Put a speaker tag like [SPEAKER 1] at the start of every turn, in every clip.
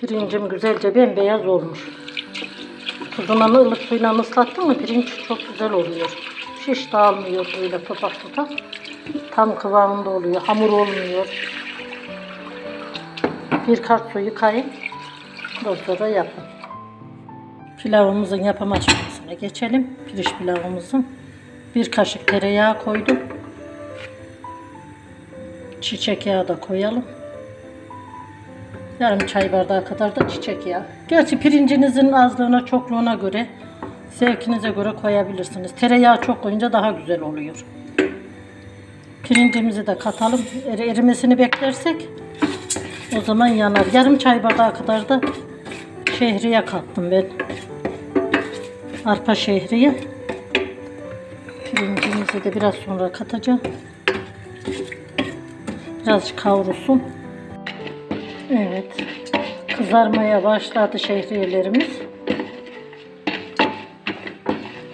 [SPEAKER 1] Pirincim güzelce bembeyaz olmuş. Tuzuna ılık suyla ıslattın mı pirinç çok güzel oluyor. Şiş dağılmıyor böyle topak topak. Tam kıvamında oluyor. Hamur olmuyor. Bir kart su yıkayın. Ondan sonra yapın. Pilavımızın yapım aşamasına geçelim. Pirinç pilavımızın. Bir kaşık tereyağı koydum. Çiçek yağı da koyalım. Yarım çay bardağı kadar da çiçek yağı. Gerçi pirincinizin azlığına, çokluğuna göre, zevkinize göre koyabilirsiniz. Tereyağı çok koyunca daha güzel oluyor. Pirincimizi de katalım. Eri- erimesini beklersek o zaman yanar. Yarım çay bardağı kadar da şehriye kattım ben. Arpa şehriye. Pirincimizi de biraz sonra katacağım. Birazcık kavrulsun. Evet. Kızarmaya başladı şehriyelerimiz.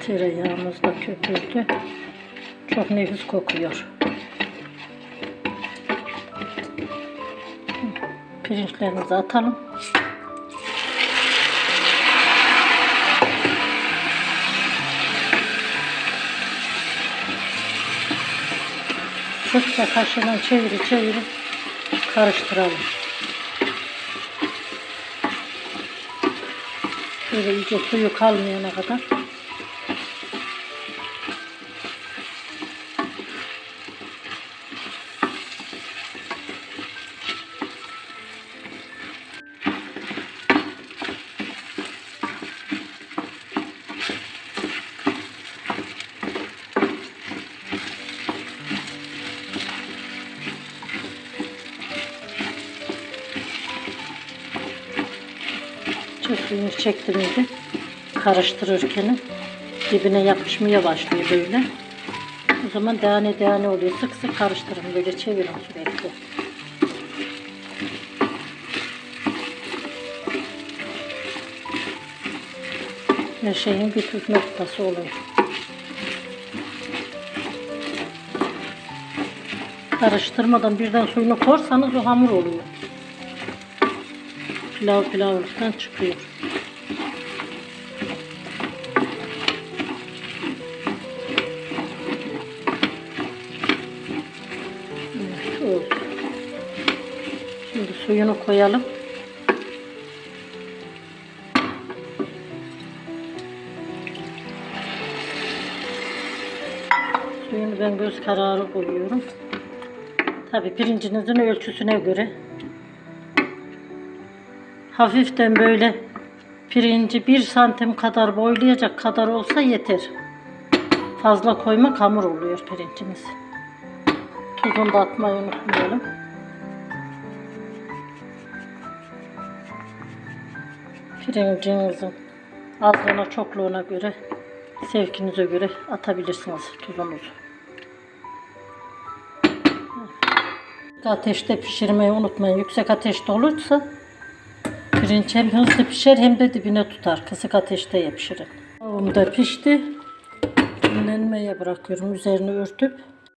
[SPEAKER 1] Tereyağımız da köpürdü. Çok nefis kokuyor. Pirinçlerimizi atalım. Sıkça kaşığından çeviri çeviri karıştıralım. Böyle iyice suyu kalmayana kadar. Çok suyunu çektim iyice. Karıştırırken dibine yapışmaya başlıyor böyle. O zaman tane tane oluyor. Sık sık karıştırın böyle çevirin sürekli. Her şeyin bir püf noktası oluyor. Karıştırmadan birden suyunu korsanız o hamur oluyor. Pilav pilavlıktan çıkıyor. Evet. Şimdi suyunu koyalım. Suyunu ben göz kararı koyuyorum. Tabi pirincinizin ölçüsüne göre hafiften böyle pirinci bir santim kadar boylayacak kadar olsa yeter. Fazla koymak hamur oluyor pirincimiz. Tuzunu da atmayı unutmayalım. Pirincinizin azlığına çokluğuna göre sevkinize göre atabilirsiniz tuzunuzu. Ateşte pişirmeyi unutmayın. Yüksek ateşte olursa pirinç hem hızlı pişer hem de dibine tutar. Kısık ateşte pişirin. Tavuğum da pişti. Dinlenmeye bırakıyorum. Üzerini örtüp